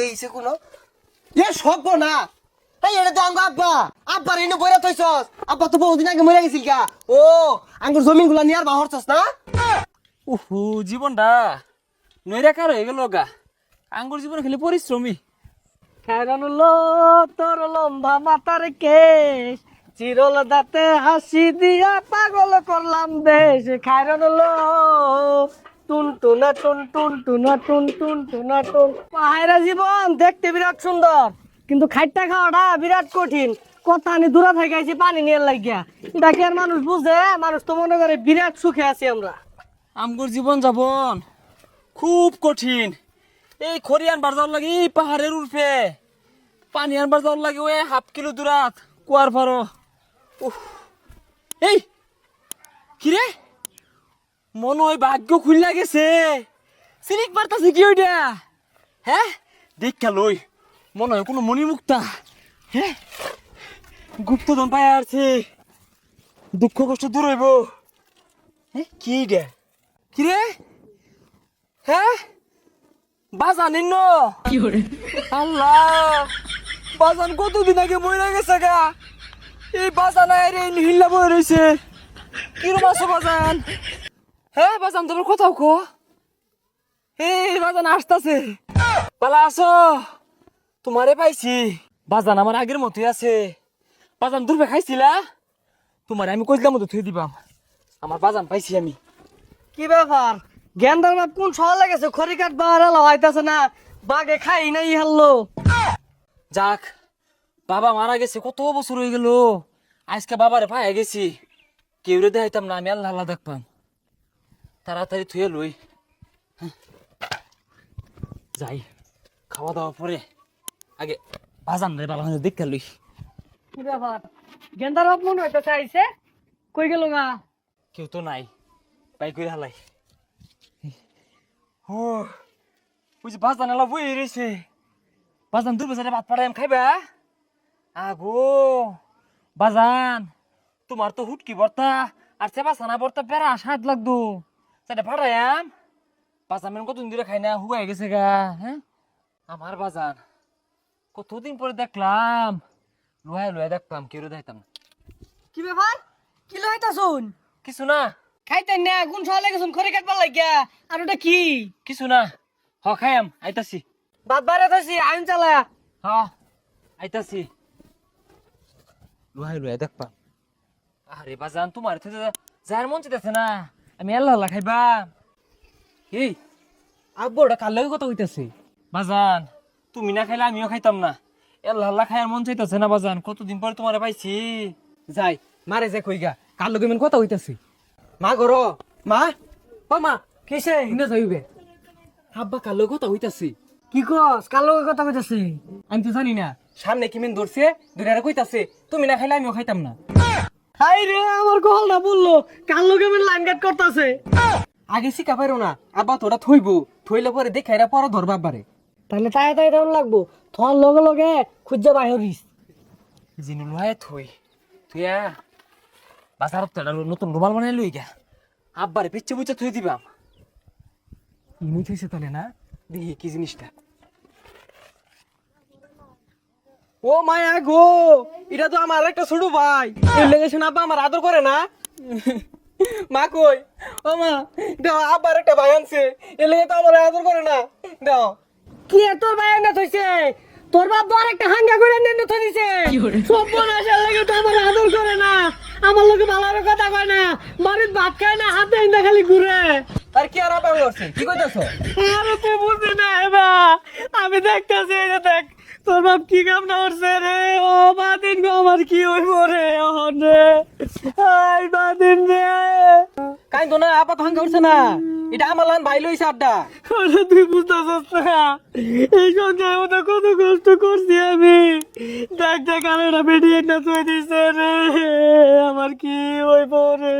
দেইছে কোনো? এ সব না এই এটা তো আঙ্গ আব্বা! আব্বার এনে বইরা থইছস! আব্বা তো বহুদিন আগে মরে গেছিল গা। ও আঙ্গুর জমিনগুলা নিয়ে আর বাহরছস না? উহু জীবনটা নইরা কার হয়ে গেল গা? আঙ্গুর জীবন খেলে পরিশ্রমী। লো তোর লম্বা মাথার কেশ চিরল দাঁতে হাসি দিয়া পাগল করলাম দেশ। কারণ লো টুন টুনা টুন টুন টুনা টুন টুন টুনা টুন। পাহাড়া জীবন দেখতে বিরাট সুন্দর। কিন্তু খাইটা খাওয়াটা বিরাট কঠিন। কথা আমি দূরা থেকে আইছি পানি নিয়ে লাগিয়া। এটা কি আর মানুষ বুঝে? মানুষ তো মনে করে বিরাট সুখে আছি আমরা। আমগুর জীবন যাপন খুব কঠিন। এই খড়ি আনবার যাওয়ার লাগে এই পাহাড়ের উর্ফে। পানি আনবার যাওয়ার লাগে ওই হাফ কিলো দূরাত কুয়ার ফারো উফ। এই! কিরে মনে হয় ভাগ্য খুললা গেছে। সিলিক পারতাছে কি ওইটা? হ্যাঁ দেখা লই। মনে হয় কোনো মণিমুক্তা? হ্যাঁ গুপ্তধন পায় আসছে দুঃখ কষ্ট দূর হইব। হ্যাঁ কি রে কি রে? হ্যাঁ বাজান ইন্ন আল্লাহ! বাজান কতদিন আগে মরে গেছে গা? এই বাজান আয় রে হিল্লা বয়ে রয়েছে কিরম আছো বাজান? হ্যাঁ বাজান তোমার কোথাও কো এই বাজান আসতাছে। পালা আছো তোমারে পাইছি। বাজান আমার আগের মতোই আছে। বাজান দূরবে খাইছিলা? তোমার আমি কইলাম মতো থুই দিবাম। আমার বাজান পাইছি আমি। কি ব্যাপার? গেন্দার বাপ কোন শহর গেছে খড়ি কাঠ বাহার এলো হইতাছে না? বাগে খাই নাই হারলো যাক বাবা মারা গেছে কত বছর হয়ে গেল। আজকে বাবারে পায়ে গেছি। কেউ রে দেখাইতাম না আমি আল্লাহ আল্লাহ দেখবাম। তাড়াতাড়ি থুয়ে লই। হ্যাঁ। যাই খাওয়া দাওয়া পরে আগে বাজান রে বাবা দেখতে লই। ব্যাপার? গেন্দার বাপ মনে হইতেছে আইছে কই গেল না কেউ তো নাই বাই করে হালাই। ও ওই যে বাজান এলা বই রয়েছে বাজান দূর বাজারে ভাত পাড়াই খাইবা আগো বাজান তোমার তো হুটকি বর্তা আর সেবা সানা বর্তা পেরা সাত লাগতো সেটা পাড়ায়াম বাজান মেন কতদিন ধরে খাই না হুগাই গেছে গা হ্যাঁ? আমার বাজান কতদিন পরে দেখলাম লোহাই লোহাই দেখলাম কেউ দেখতাম না। কি ব্যাপার? কি লইতাছুন? কিছু না। খাইতেন না কোন শহর গেছুন খড়ি কাঠ লাগিয়া। আর ওটা কি? কিছু না। হ খাইম আইতাছি। বাদ বারে থাকছি আইন চালা। হ আইতাছি। লুহাই লুহাই দেখবা আরে বাজান তোমার যার মন চাইতেছে না। আমি আল্লাহ আল্লাহ খাইবা। এই আব্বু ওটা লগে কথা হইতাছে বাজান তুমি না খাইলে আমিও খাইতাম না। আল্লাহ আল্লাহ খাইয়ার মন চাইতেছে না বাজান কতদিন পরে তোমারে পাইছি? যাই মারে যে কইগা কার লগে মেন কথা হইতাছে মা গর মা? ও মা কিসে? ইনা যাইবে। আব্বা কার লগে কথা হইতাছে কি কস কার লগে কথা কইতাছি? আমি তো জানি না। সামনে কিমিন ধরছে দুনিয়ারে কইতাছে তুমি না খাইলে আমিও খাইতাম না। হাই রে আমার কল বলল কার লগে মেন লাইন কাট করতেছে? আগে শিখা পাইরো না আব্বা তোরা থইব থইলে পরে দেখাইরা পরে ধরবা আব্বারে। তাহলে তাই তাই তেমন লাগবো তোমার লগে লগে খুঁজা বাহিরিস জিনু লয় থই তুইয়া বাজারত তেডা নতুন রুমাল বানাই লই গা। আব্বারে পিচ্ছে বুচ্ছে থই দিবাম। ইনি থইছে তাহলে না? দেখি কি জিনিসটা। ও মায়া গো এটা তো আমার একটা ছোট ভাই। এই লেগেছে না আব্বা আমার আদর করে না। মা কই? ও মা দাও আব্বার একটা ভাই আনছে। এই লেগে তো আমার আদর করে না। দাও। কি তোর ভাই না থইছে? তোর বাপ বড় একটা হাঙ্গা করে নেন তো দিছে। সব বনাসার লাগে তো আমার আদর করে না। আমার লোকে ভালো কথা কয় না। বাড়ির ভাত খায় না হাতে না খালি ঘুরে। আর কি আর আব্বা করছে? কি কইতাছো আরে তুই বুঝবি না এবার আমি দেখতেছি এই যে দেখ। তোর বাপ কি কাম না করছে রে? ও বাদিন গো আমার কি হইব রে ওহন রে? আই বাদিন রে। কাই তো না আপা তো হাঙ্গা উঠছে না। এটা আমার লান ভাই লইছে আড্ডা। আরে তুই বুঝতেছিস না। এই সংসার মতো কত কষ্ট করছি আমি। দেখ দেখ আর এটা বেরিয়ে না তুই দিছে রে। আমার কি হইব রে?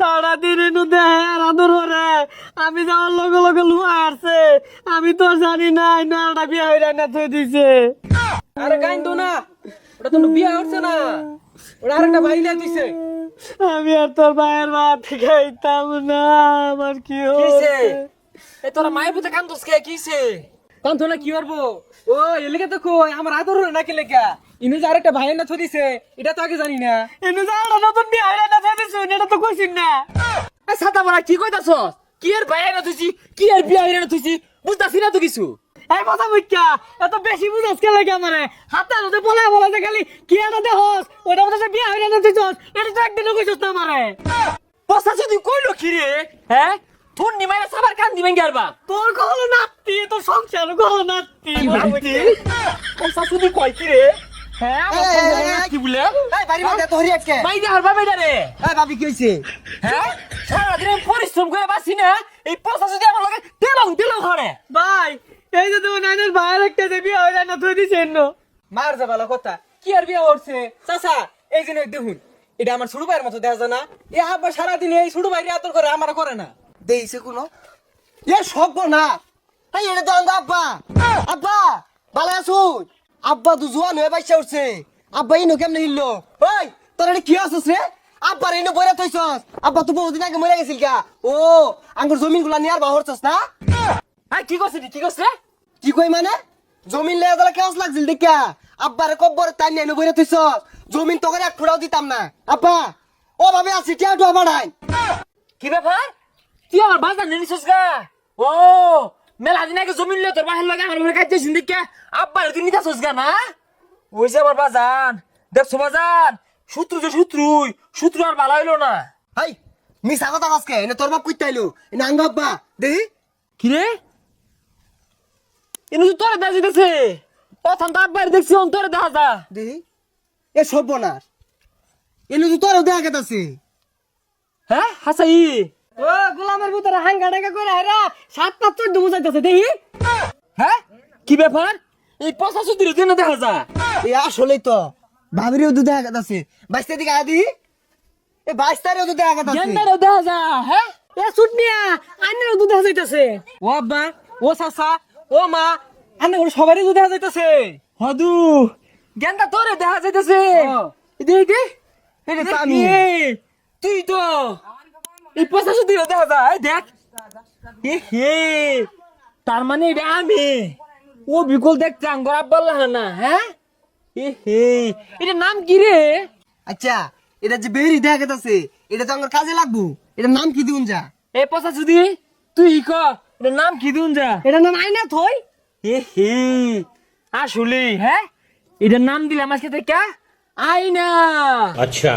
সারাদিন এনু দেয় আর আদর রে আমি যাওয়ার লগে লগে লুয়া আসছে আমি তো জানি না নাড়া বিয়া হয়ে না তুই দিছে। আরে তো না ওটা তো বিয়া হচ্ছে না। ওটা আরেকটা ভাই লিয়া দিছে। আমি আর তোর ভাইয়ের ভাত খাইতাম না আমার কি এ তোরা মায়ের পুতে কান্দোস কে কিছে কান্ত না কি করব? ও এলাকা তো কই আমার আদর না কি লেখা ইনু যে আরেকটা ভাইয়ের না থদিছে এটা তো আগে জানি না। এনে যা নতুন বিয়ে হয় না শুনে এটা তো কইছিস না। এ ছাতা মারা কি কইতাছ কি এর ভাইয়ের না থুইছি? কি এর বিয়া হইরা না থুইছি? বুঝতাছি না তো কিছু। এই কথা বুঝছা এত বেশি বুঝাস কে লাগে আমারে? হাতে হাতে বলে বলে যে খালি কি এটা দেহস ওটা মধ্যে বিয়ে হয় না তুই এটা তো একদিনও কইছিস না আমারে। পসা যদি কইলো কি রে? হ্যাঁ? তোর নিমাইরা সাবার কান দিবেন গেরবা তোর কহলো নাতি তোর সংসার কহলো নাতি। পসা যদি কই কি রে? হ্যাঁ এই, এই, কি বলে? এই বাড়ি মধ্যে তো হরি আজকে বাইরে হারবা বাইরে রে? এই ভাবি কি হইছে? হ্যাঁ? পরিশ্রম করে বাসি না এই পয়সা যদি আমার লাগে দিলাম দিলাম ঘরে। ভাই এই যে তুমি নাইনের ভাইয়ের একটা যে হয় না তুই দিছেন না? মার যা ভালো কথা। কি আর বিয়ে করছে? চাচা এই জন্য দেখুন এটা আমার ছোট ভাইয়ের মতো দেখা যায় না। এ আবার সারাদিন এই ছোট ভাইরে আদর করে আমার করে না। দেইছে কোনো? এ সব না। এই এটা তো আব্বা। আব্বা ভালো আছুন আব্বা তো জোয়ান হয়ে বাইসা উঠছে। আব্বা ইনো কেমনে হিললো? ওই তোর এটা কি আছিস রে? আব্বার ইনো বইরা থইছস। আব্বা তো বহুদিন আগে মরে গেছিল গা। ও, আঙ্গুর জমিনগুলা নিয়ার বাহরছস না? হ্যাঁ কি করছে কি করছে কি কই মানে? জমিন লেয়া দিলে কেমন লাগছিল দেখা আব্বারে কব্বরে তাই নিয়ে বইরা থইছস। জমিন তো করে এক ফুটাও দিতাম না। আব্বা, ও ভাবে আছি, টিয়া টুয়া বাড়াই কি ব্যাপার? তুই আমার বাজার নিয়ে নিছিস গা? ও মেলা দিন আগে জমিন লিয়ে তোর বাহির লাগে আমার ঘরে কাজে সিন্দিকে আব্বার তুই নিতাছিস গা না? ওই যে আমার বাজান। দেখছ বাজান? শত্রু যে শত্রুই শত্রু আর ভালো হইল না। হাই মিছা কথা আজকে এনে তোর বাপ কইতে আইলো। এনে আঙ্গ আব্বা দেহি? কি রে? এনে তো তোরে দেখা যাইতেছে। প্রথম তো আব্বার দেখছি অন তোরে দেখা যা। দেহি? এ সর্বনাশ। এনে তো তোরও দেখা গেতাছে। হ্যাঁ হাসাই। ও গোলামের ভিতরে হাঙ্গা টাঙ্গা করে হেরা সাত পাঁচ চোদ্দ বুঝাইতেছে দেখি। হ্যাঁ? কি ব্যাপার? এই পঁচা দিনে দেখা যা এ আসলেই তো ভাবিরেও তো দেখা গেতাছে বাইশটা দিকে আদি এ বাইশটারেও তো দেখা গেতাছে গেন্দারও দেখা যা হ্যাঁ? এ সুট মিয়া আইনের দেখা যাইতেছে। ও আব্বা ও চাচা ও মা আন্না করে সবারই তো দেখা যাইতেছে। হদু। গেন্দা তোরে দেখা যাইতেছে। দে দে এটা তো আমি। তুই তো এই দেখা দেখ। এ হে। তার মানে এটা আমি। ও দেখ চাঙ্গর আব্বাল না হ্যাঁ? এ হে। এটা নাম কি রে? আচ্ছা এটা যে বেরি দেখা এটা তো আমার কাজে লাগবো। এটা নাম কি দিউন যা? এ পঁচাশি দি তুই ক এটা নাম কি দিউন যা? এটা নাম আইনা থই এ হে। আসলে হ্যাঁ? এটার নাম দিলাম আজকে থেকে আইনা আচ্ছা।